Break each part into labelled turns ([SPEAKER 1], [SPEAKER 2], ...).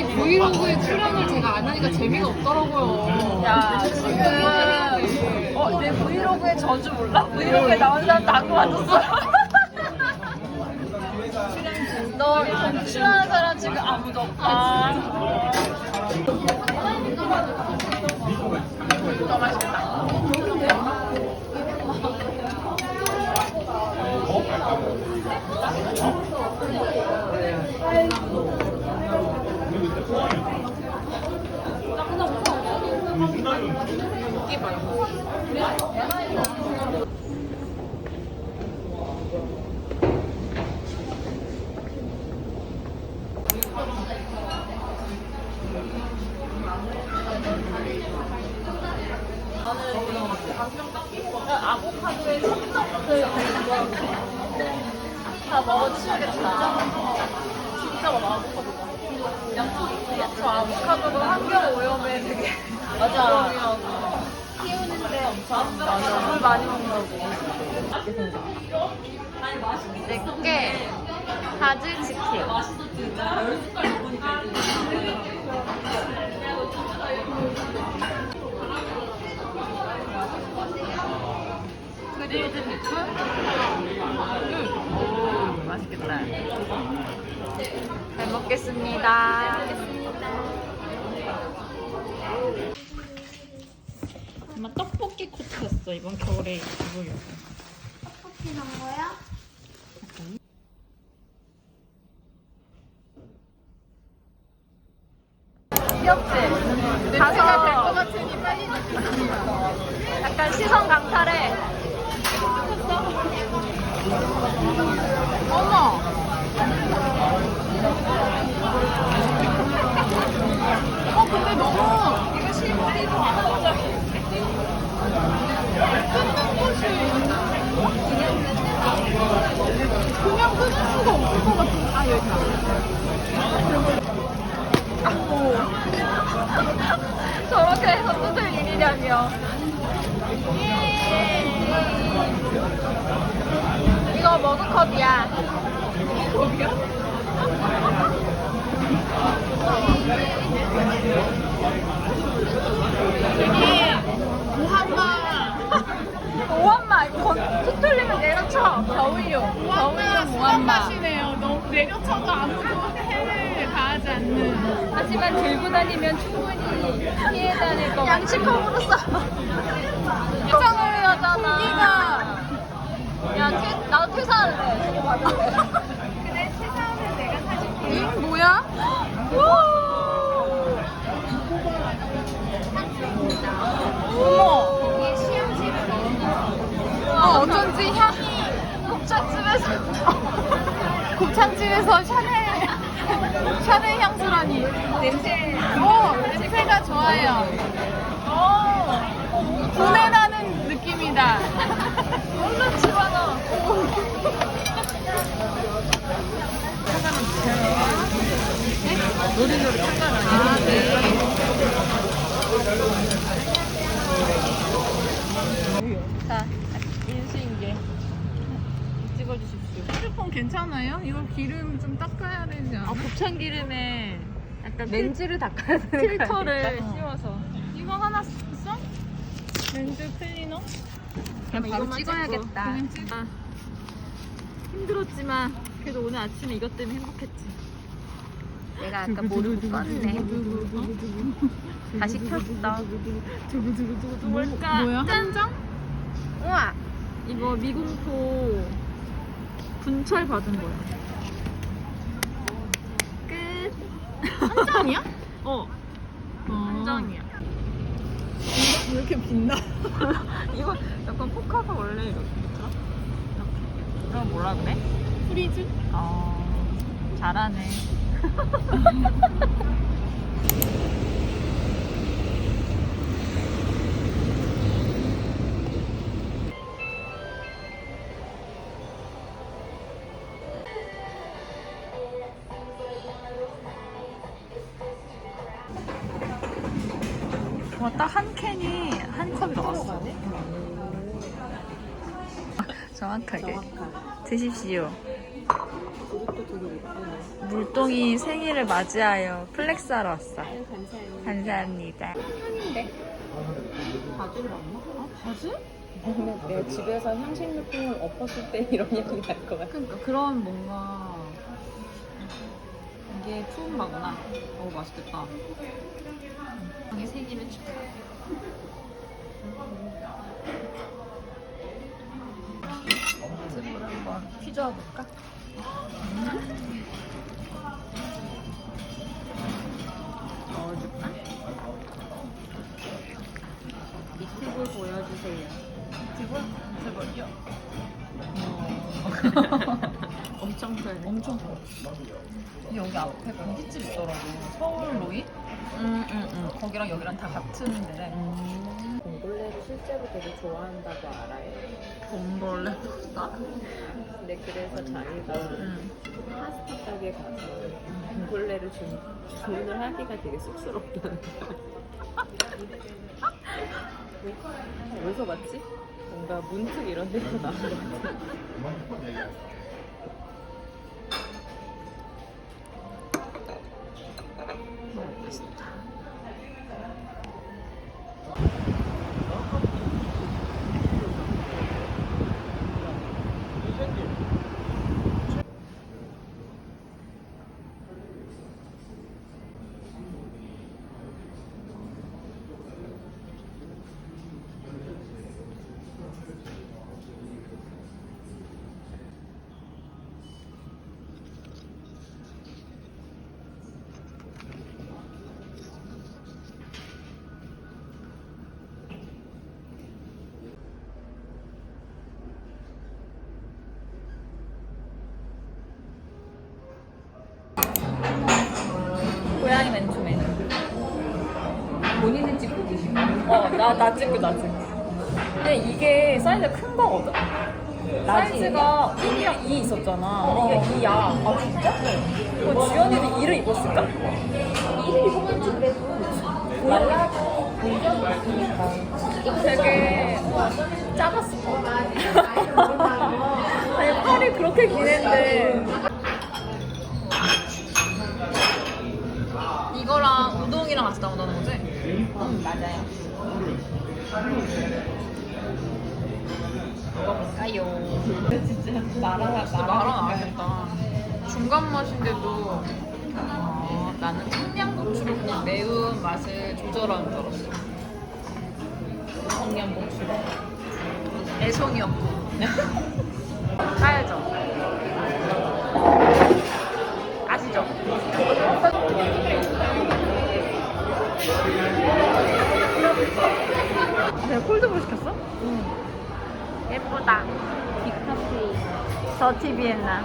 [SPEAKER 1] 아니 브이로그에 출연을 제가 안 하니까 재미가 없더라고요.
[SPEAKER 2] 야 지금 어내 브이로그의 저주 몰라? 브이로그에 나온 사람 다 그만뒀어. 너 출연하는 사람 지금 아무도 없다. 더 맛있다. 아보카도에 첨석을 다 먹어주셔야겠다. 진짜 많아, 아보카도가. 저 아보카도가 환경 오염에 되게 맞아. 키우는데 엄청 맞아. 물 많이 먹는다고.
[SPEAKER 1] 내게 바질 치킨.
[SPEAKER 2] 그릴드 비프? 오, 맛있겠다.
[SPEAKER 1] 잘 먹겠습니다.
[SPEAKER 2] 엄마 떡 볶이 코트 샀어. 이번 겨울에 입으려고.
[SPEAKER 3] 커피 난 거야?
[SPEAKER 2] 귀엽지? 가서 될것 같으니 빨리 약간 시선 강탈해.
[SPEAKER 1] 어머. 어 근데 너무 이거 실물이 그 수가 없을 것 같은. 아 여기
[SPEAKER 2] 저렇게 해서 뜯을 일이냐며. 이거 머그컵이야. 오한마 이거 건- 휘둘리면 내려쳐 겨울용 겨울용 오한마
[SPEAKER 1] 내려쳐도 아무도 해를 가하지 않는.
[SPEAKER 2] 하지만 들고 다니면 충분히 피해 다닐 거 양치컵으로 싸 이상을 하잖아. 야 퇴, 나도 퇴사할래 저거 말고
[SPEAKER 3] 그래 세상을 내가 사줄게.
[SPEAKER 1] 잉 뭐야? 어머.
[SPEAKER 3] 이게 시향지를
[SPEAKER 1] 어, 어쩐지 향이
[SPEAKER 2] 곱창집에서
[SPEAKER 1] 곱창집에서 샤넬 샤넬 향수라니.
[SPEAKER 3] 냄새
[SPEAKER 1] 오 냄새가 좋아요. 오 분해 나는 느낌이다.
[SPEAKER 2] 얼른 집어넣어.
[SPEAKER 1] 노릇노릇 아, 네.
[SPEAKER 2] 자 인수인계. 찍어주십시오
[SPEAKER 1] 핸드폰 괜찮아요? 이거 기름 좀 닦아야 되지 않아?
[SPEAKER 2] 아 곱창 기름에 약간
[SPEAKER 1] 렌즈를 닦아야 되는
[SPEAKER 2] 필터를 씌워서
[SPEAKER 1] 이거 하나 써? 렌즈 클리너?
[SPEAKER 2] 그냥 바로 찍어야겠다
[SPEAKER 1] 그냥 찍-
[SPEAKER 2] 아, 힘들었지만 그래도 오늘 아침에 이것 때문에 행복했지 내가 아까 모르고 껐네 다시 켰어 뭘까?
[SPEAKER 1] 뭐야? 한장?
[SPEAKER 2] 우와 이거 미공포 분철 받은 거야 끝
[SPEAKER 1] 한 장이야?
[SPEAKER 2] 어,
[SPEAKER 1] 어.
[SPEAKER 2] 한 장이야.
[SPEAKER 1] 왜 이렇게 빛나?
[SPEAKER 2] 이거 약간 포카가 원래 이렇게 있더라? 이렇게. 그럼 뭐라 그래?
[SPEAKER 1] 프리즈?
[SPEAKER 2] 어, 잘하네. 정확하게. 드십시오.
[SPEAKER 1] 되게 예쁘네.
[SPEAKER 2] 물동이 생일을 맞이하여 플렉스하러 왔어. 감사합니다.
[SPEAKER 3] 바지를 안 먹어?
[SPEAKER 2] 아, 바지?
[SPEAKER 3] 내가 집에서 향식 물품을 엎었을 때 이런 향이 날것 같아.
[SPEAKER 2] 그러니까 그런 뭔가 이게 푸운바구나. 오 맛있겠다. 이게 생일을 축하. 즙을 한번 휘저어 볼까? 넣어줄까?
[SPEAKER 3] 팁을 보여주세요.
[SPEAKER 2] 즙을? 즙을요?
[SPEAKER 3] 엄청 커요.
[SPEAKER 2] 엄청 커. 근데 여기 앞에 고깃집 있더라고. 서울 로이?
[SPEAKER 3] 응, 응, 응.
[SPEAKER 2] 거기랑 여기랑 다 같은 데래.
[SPEAKER 3] 봉골레를 실제로 되게 좋아한다고 알아요.
[SPEAKER 2] 봉골레 나?
[SPEAKER 3] 근데 그래서 자기가
[SPEAKER 2] 응.
[SPEAKER 3] 파스타 가게 가서 봉골레를 주, 주문을 하기가 되게 쑥스럽다는 거야. 왜- 어디서 봤지? 뭔가 문득 이런 데서 나온 것 같아.
[SPEAKER 2] 고양이 맨투맨.
[SPEAKER 3] 본인은 찍고 계신 거
[SPEAKER 2] 어, 나, 나 찍고, 나 찍고. 근데 이게 사이즈가 큰 거거든? 사이즈가 1이랑 2 있었잖아. 근데 이게 2야. 아, 진짜? 그럼 주연이는 2를 입었을까?
[SPEAKER 3] 1을 입으면 좀 그래도 말라도 공격이 있으니까
[SPEAKER 2] 되게 작았을 것 같아. 아니, 팔이 그렇게 기는데. 같이 나온다는 거지?
[SPEAKER 3] 응 맞아요
[SPEAKER 2] 먹어볼까요?
[SPEAKER 3] 진짜 말아
[SPEAKER 2] 진짜 말아 나겠다. 중간 맛인데도 아, 나는 청양고추로 그냥 매운 맛을 조절하는 줄 알았어.
[SPEAKER 3] 청양고추
[SPEAKER 2] 애송이었고. 내가 콜드브루 시켰어? 응. 예쁘다.
[SPEAKER 3] 빅카페
[SPEAKER 2] 저 TV했나?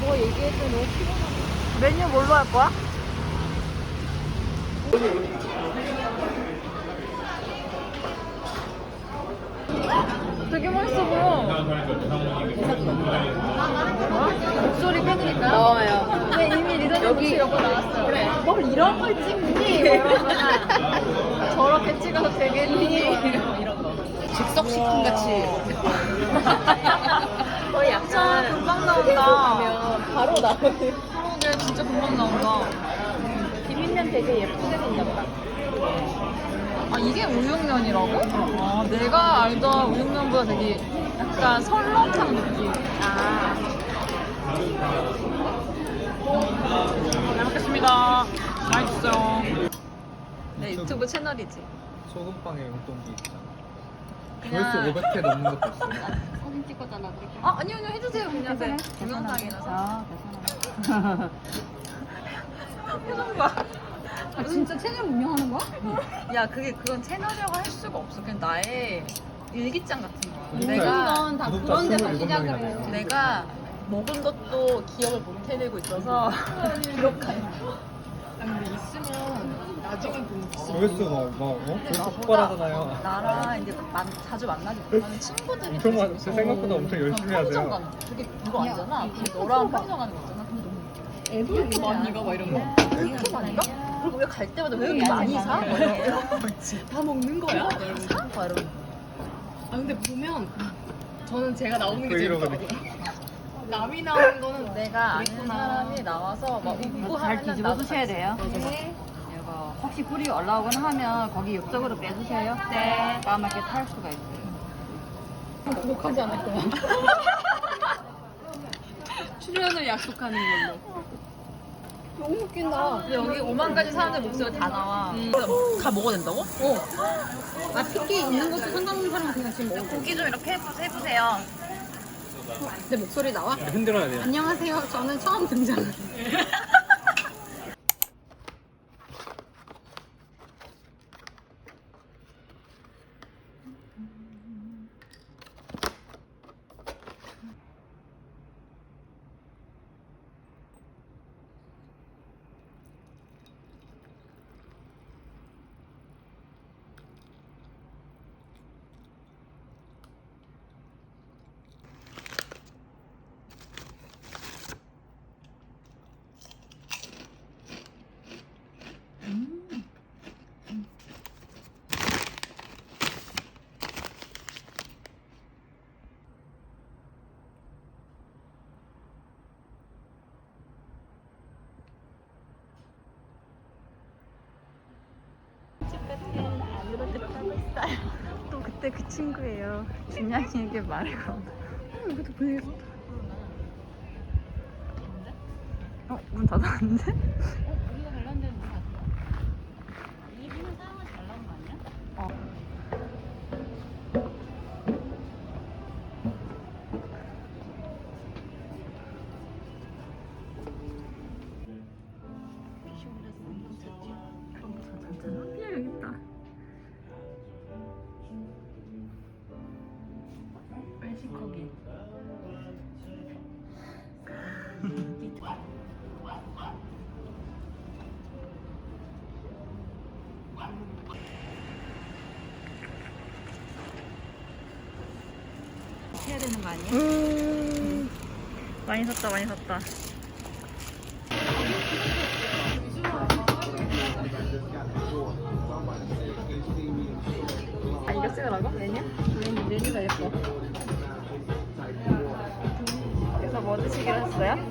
[SPEAKER 3] 뭐 얘기했더니 너무 피곤하다.
[SPEAKER 2] 메뉴 뭘로 할 거야? 되게 맛있어 보여. 목소리 팬이니까.
[SPEAKER 3] 나와요.
[SPEAKER 2] 근데 이미 리더님 여기 나왔어요. 그래. 뭘 이런 걸 찍니? 저렇게 찍어서 되겠니?
[SPEAKER 4] 즉석 식품 같이.
[SPEAKER 3] 거의 약간
[SPEAKER 2] 금방 나온다.
[SPEAKER 3] 바로 나오는.
[SPEAKER 2] 그러게 진짜 금방 나온다.
[SPEAKER 3] 비빔면 되게 예쁘게 생겼다.
[SPEAKER 2] 아 이게 우육면이라고? 아 내가 알던 우육면보다 되게 약간 설렁탕 느낌.
[SPEAKER 3] 아.
[SPEAKER 2] 잘 먹겠습니다. 맛있어요. 내 유튜브 채널이지.
[SPEAKER 5] 소금빵에 용돈기 있잖아.
[SPEAKER 2] 그냥-
[SPEAKER 5] 조회수 500회 넘는 것도 있어.
[SPEAKER 3] 사진 찍었잖아. 그렇게.
[SPEAKER 2] 아 아니요 아니요 해주세요 그냥 네. 동영상이라서. 표정 봐.
[SPEAKER 3] 아, 진짜 채널 운영하는 거야?
[SPEAKER 2] 야 그게 그건 채널이라고 할 수가 없어. 그냥 나의 일기장 같은 거야.
[SPEAKER 5] 구독자-
[SPEAKER 2] 내가
[SPEAKER 3] 건다
[SPEAKER 5] 구독자
[SPEAKER 3] 그런 데서
[SPEAKER 5] 27
[SPEAKER 3] 시작을
[SPEAKER 5] 명이나
[SPEAKER 3] 해요.
[SPEAKER 5] 돼요.
[SPEAKER 2] 내가 먹은 것도 기억을 못 해내고 있어서 기록하는 거.
[SPEAKER 5] 조회수가 막 어? 조회수 폭발하잖아요.
[SPEAKER 2] 나랑 이제 만, 자주 만나지 못하는 친구들이
[SPEAKER 5] 엄청 많- 생각보다 엄청 열심히
[SPEAKER 2] 편의점
[SPEAKER 5] 하세요.
[SPEAKER 2] 가는 거. 그게 이거 아니잖아. 근데 너랑 편의점 가는 거 있잖아. 근데 너무
[SPEAKER 3] 애들
[SPEAKER 2] 많이 가? 막 이런 거. 왜 이렇게 많이 가? 그리고 왜 갈 때마다 왜 이렇게 많이 사? 막 이런 거.
[SPEAKER 1] 다 먹는 거야?
[SPEAKER 2] 사? 막 이런 거.
[SPEAKER 1] 아 근데 보면 저는 제가 나오는 게
[SPEAKER 5] 브이로그니까.
[SPEAKER 1] 재밌거든요. 남이 나오는 거는
[SPEAKER 2] 내가 아는
[SPEAKER 1] 그랬구나.
[SPEAKER 2] 사람이 나와서 막 웃고
[SPEAKER 6] 잘
[SPEAKER 2] 하면
[SPEAKER 6] 뒤집어
[SPEAKER 2] 나도
[SPEAKER 6] 주셔야
[SPEAKER 2] 같이
[SPEAKER 6] 돼요. 혹시 꿀이 올라오거나 하면 거기 옆쪽으로 빼주세요. 네. 까맣게 탈 수가 있어요.
[SPEAKER 3] 구독하지 않을 거야.
[SPEAKER 1] 출연을 약속하는 걸로.
[SPEAKER 3] 너무 웃긴다.
[SPEAKER 2] 근데 여기 5만 가지 사람들 목소리가 다 나와. 다 먹어야 된다고?
[SPEAKER 3] 아, 특기 있는 것도 상관없는 사람은 그냥 지금 먹어.
[SPEAKER 2] 고기 좀 이렇게 해보, 해보세요.
[SPEAKER 3] 내 목소리 나와?
[SPEAKER 5] 흔들어야 돼요.
[SPEAKER 3] 안녕하세요. 저는 처음 등장.
[SPEAKER 6] 또 그때 그 친구예요. 준양이에게 말해고. 여기도 분위기 좋다. 어, 문 닫았는데? 되는 거 아니야?
[SPEAKER 2] 음, 많이 샀다, 많이 샀다. 아, 이거 찍으라고? 메뉴? 메뉴, 메뉴가 예뻐. 그래서 뭐 드시기로 했어요?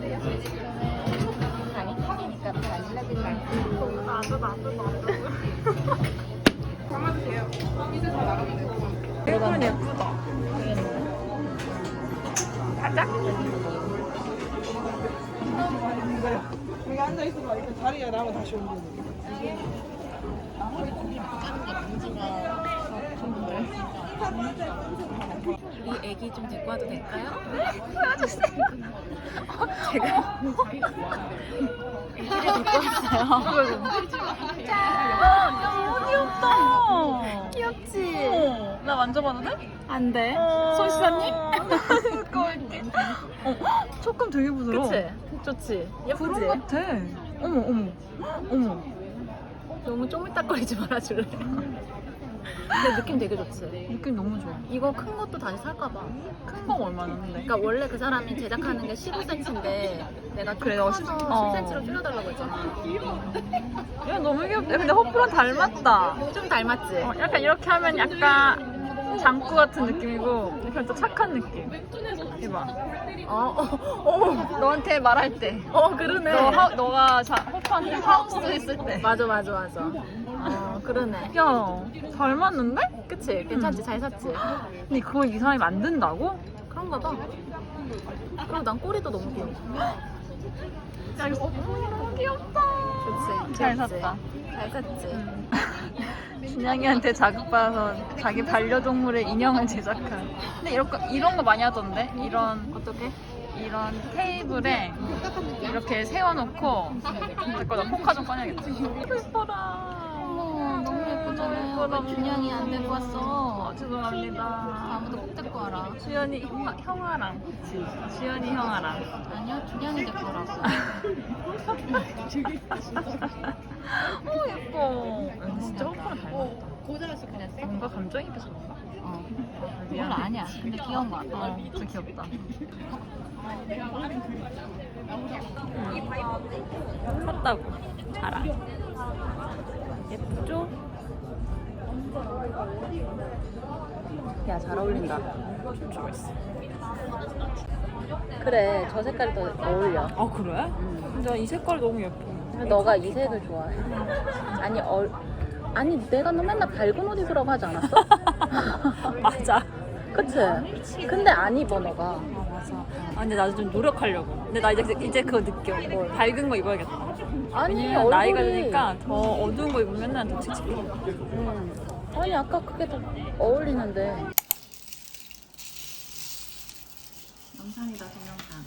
[SPEAKER 2] 가자.
[SPEAKER 7] 여기 앉아 있어봐. 이렇게 자리가 나면 다시 옮겨.
[SPEAKER 2] 이 애기 좀 데리고 와도 될까요? 도와주세요. 제가 애기를 데리고 왔어요. 야, 너무 귀엽다. 귀엽지? 나 만져봐도 돼?
[SPEAKER 3] 안 돼.
[SPEAKER 2] 손 씻었니? 어, 촉감 되게 부드러워.
[SPEAKER 3] 그치? 좋지?
[SPEAKER 2] 구름
[SPEAKER 3] 예쁘지?
[SPEAKER 2] 같아. 어머, 어머. 어머.
[SPEAKER 3] 너무 쪼물딱거리지 말아줄래? 근데 느낌 되게 좋지?
[SPEAKER 2] 느낌 너무 좋아.
[SPEAKER 3] 이거 큰 것도 다시 살까봐.
[SPEAKER 2] 큰거 얼마나인데?
[SPEAKER 3] 그러니까 원래 그 사람이 제작하는 게 15cm인데 내가 좀
[SPEAKER 2] 그래,
[SPEAKER 3] 커서
[SPEAKER 2] 어, 십- 어.
[SPEAKER 3] 10cm로 줄여달라고 했잖아.
[SPEAKER 2] 야, 너무 귀엽다. 근데 허프랑 닮았다.
[SPEAKER 3] 좀 닮았지?
[SPEAKER 2] 어, 약간 이렇게 하면 약간 장구 같은 느낌이고, 이렇게 또 착한 느낌. 이봐.
[SPEAKER 3] 어, 어, 어,
[SPEAKER 2] 너한테 말할 때.
[SPEAKER 3] 어, 그러네.
[SPEAKER 2] 너 하, 너가 자, 허프한테 하우스 했을 때.
[SPEAKER 3] 맞아, 맞아, 맞아. 어, 그러네.
[SPEAKER 2] 야, 닮았는데?
[SPEAKER 3] 그치? 괜찮지? 잘 샀지?
[SPEAKER 2] 근데 그걸 이 사람이 만든다고?
[SPEAKER 3] 그런가 봐. 그리고 난 꼬리도 너무 귀여워.
[SPEAKER 2] 야, 이거 너무 귀엽다.
[SPEAKER 3] 그치?
[SPEAKER 2] 잘
[SPEAKER 3] 귀엽지?
[SPEAKER 2] 샀다.
[SPEAKER 3] 잘 샀지?
[SPEAKER 2] 준양이한테 자극받아서 자기 반려동물의 인형을 제작한. 근데 이런 거, 이런 거 많이 하던데? 이런,
[SPEAKER 3] 어떻게?
[SPEAKER 2] 이런 테이블에 이렇게 세워놓고, 잠깐 나 포카 좀 꺼내야겠다. 예뻐라.
[SPEAKER 3] 어머, 너무 예쁘잖아요. 왜 준영이 안 데리고 왔어?
[SPEAKER 2] 어, 죄송합니다.
[SPEAKER 3] 다음부터 꼭 데리고 와라.
[SPEAKER 2] 주연이 형, 형아랑. 그치. 주연이 형아랑.
[SPEAKER 3] 아니요, 준영이 데리고.
[SPEAKER 2] 어, 예뻐. 야, 진짜 허프랑 닮았다.
[SPEAKER 3] 고자라서 그냥 써?
[SPEAKER 2] 뭔가 감정입해서 그런가?
[SPEAKER 3] 어.
[SPEAKER 2] 아,
[SPEAKER 3] 그건 아니야. 근데 귀여운 거 같아.
[SPEAKER 2] 어, 진짜 귀엽다. 샀다고. 자랑. 예쁘죠? 야, 잘 어울린다. 춤추고 있어.
[SPEAKER 3] 그래, 저 색깔이 더 어울려.
[SPEAKER 2] 아, 그래? 근데 이 색깔 너무 예뻐.
[SPEAKER 3] 너가 이 색을 좋아해. 아니, 얼... 아니, 내가 너 맨날 밝은 옷 입으라고 하지 않았어?
[SPEAKER 2] 맞아.
[SPEAKER 3] 그치? 근데 안 입어, 너가.
[SPEAKER 2] 아, 맞아. 아, 근데 나도 좀 노력하려고. 근데 나 이제, 이제 그거 느껴. 밝은 거 입어야겠다.
[SPEAKER 3] 아니,
[SPEAKER 2] 왜냐면
[SPEAKER 3] 얼굴이...
[SPEAKER 2] 나이가 드니까 더 어두운 거 입으면 더 칙칙해.
[SPEAKER 3] 음. 아니, 아까 그게 더 어울리는데. 영상이다, 동영상.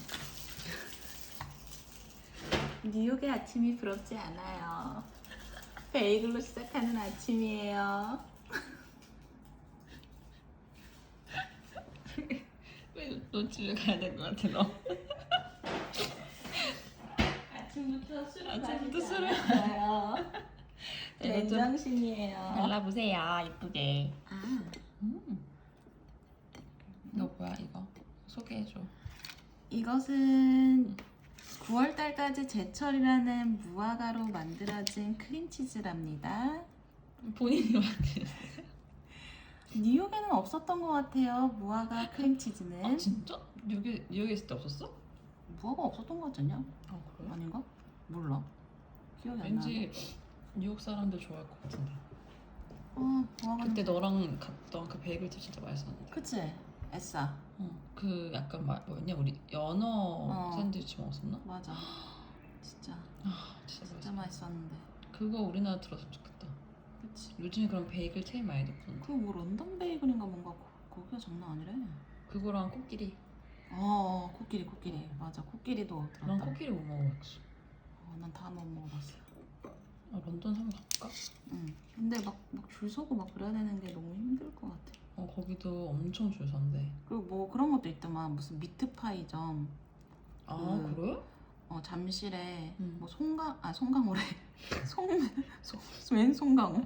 [SPEAKER 3] 뉴욕의 아침이 부럽지 않아요. 베이글로 시작하는 아침이에요.
[SPEAKER 2] 너 집에 가야 될 것 같아, 너.
[SPEAKER 3] 아침부터 술을
[SPEAKER 2] 아침부터 술을-. 네,
[SPEAKER 3] 맨정신이에요.
[SPEAKER 2] 발라보세요, 이쁘게.
[SPEAKER 3] 아,
[SPEAKER 2] 너 뭐야, 이거? 소개해줘.
[SPEAKER 3] 이것은 9월달까지 제철이라는 무화과로 만들어진 크림치즈랍니다.
[SPEAKER 2] 본인이 만든.
[SPEAKER 3] 뉴욕에는 없었던 것 같아요. 무화과 크림치즈는.
[SPEAKER 2] 아, 진짜? 뉴욕에, 뉴욕에 있을 때 없었어?
[SPEAKER 3] 무화과 없었던 것 같지 않냐?
[SPEAKER 2] 아, 그래?
[SPEAKER 3] 아닌가? 몰라. 기억이 안 나.
[SPEAKER 2] 왠지 뉴욕 사람들 좋아할 것 같은데.
[SPEAKER 3] 어, 무화과.
[SPEAKER 2] 그때 너랑 갔던 그 베이글집 진짜 맛있었는데.
[SPEAKER 3] 그치? 에싸.
[SPEAKER 2] 어, 그 약간 마, 뭐였냐? 우리 연어
[SPEAKER 3] 어.
[SPEAKER 2] 샌드위치 먹었었나?
[SPEAKER 3] 맞아. 진짜
[SPEAKER 2] 아, 진짜
[SPEAKER 3] 진짜
[SPEAKER 2] 맛있어.
[SPEAKER 3] 맛있었는데.
[SPEAKER 2] 그거 우리나라 들었으면 좋겠다.
[SPEAKER 3] 그치?
[SPEAKER 2] 요즘에 그런 베이글 체인 많이 듣거든.
[SPEAKER 3] 그뭐 런던 베이글인가 뭔가 거- 거기가 장난 아니래.
[SPEAKER 2] 그거랑 코끼리.
[SPEAKER 3] 어, 어 코끼리 코끼리 맞아 코끼리도
[SPEAKER 2] 난
[SPEAKER 3] 들었다.
[SPEAKER 2] 코끼리 못 먹어봤어.
[SPEAKER 3] 어, 난다 못 먹어봤어.
[SPEAKER 2] 아, 런던 한번 가볼까?
[SPEAKER 3] 응. 근데 막막줄 서고 막 그래야 되는 게 너무 힘들 것 같아.
[SPEAKER 2] 어, 거기도 엄청 줄 선대.
[SPEAKER 3] 그리고 뭐 그런 것도 있더만 무슨 미트파이점
[SPEAKER 2] 아,
[SPEAKER 3] 그-
[SPEAKER 2] 그래?
[SPEAKER 3] 어 잠실에
[SPEAKER 2] 음.
[SPEAKER 3] 뭐 송강 아 송강호래 송웬 송강호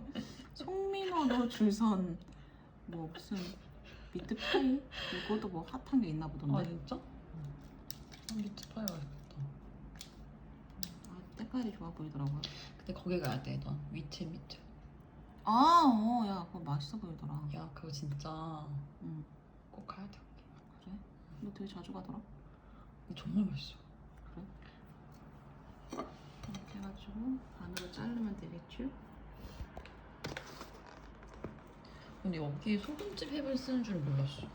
[SPEAKER 3] 송민호도 줄선 뭐 무슨 미트파이 이것도 뭐 핫한 게 있나 보던데.
[SPEAKER 2] 아, 진짜? 아, 미트파이 맛있겠다.
[SPEAKER 3] 아, 색깔이 좋아 보이더라고요.
[SPEAKER 2] 근데 거기 가야 돼, 넌. 위트 미트.
[SPEAKER 3] 아, 어, 야, 그거 맛있어 보이더라.
[SPEAKER 2] 야, 그거 진짜
[SPEAKER 3] 응,
[SPEAKER 2] 꼭 가야 돼.
[SPEAKER 3] 그래? 너 되게 자주 가더라.
[SPEAKER 2] 정말 맛있어.
[SPEAKER 3] 이렇게 해가지고 반으로 자르면 되겠죠?
[SPEAKER 2] 근데 여기 소금집 햄을 쓰는 줄 몰랐어.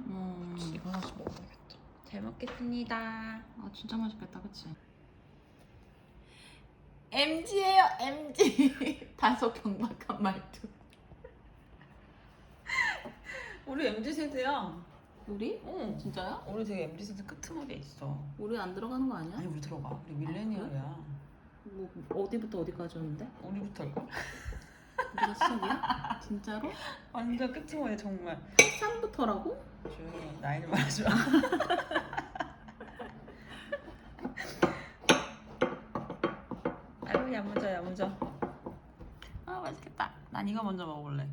[SPEAKER 3] 음,
[SPEAKER 2] 이거 하나씩 먹어야겠다. 잘 먹겠습니다.
[SPEAKER 3] 아 진짜 맛있겠다, 그치? MG예요, MG. 다소 경박한 말투.
[SPEAKER 2] 우리 MZ 세대야.
[SPEAKER 3] 우리?
[SPEAKER 2] 응.
[SPEAKER 3] 진짜요?
[SPEAKER 2] 우리 되게 MZ 세대 끄트머리에 있어.
[SPEAKER 3] 우리 안 들어가는 거 아니야?
[SPEAKER 2] 아니 우리 들어가. 우리 밀레니얼이야.
[SPEAKER 3] 뭐 어디부터 어디까지 오는데?
[SPEAKER 2] 우리부터일까?
[SPEAKER 3] 이게 시작이야? 진짜로?
[SPEAKER 2] 완전 끝이모네 정말
[SPEAKER 3] 3부터라고?
[SPEAKER 2] 조용히 해 나이는 말하지 마 아유 야무져 야무져 아 맛있겠다 난 이거 먼저 먹어볼래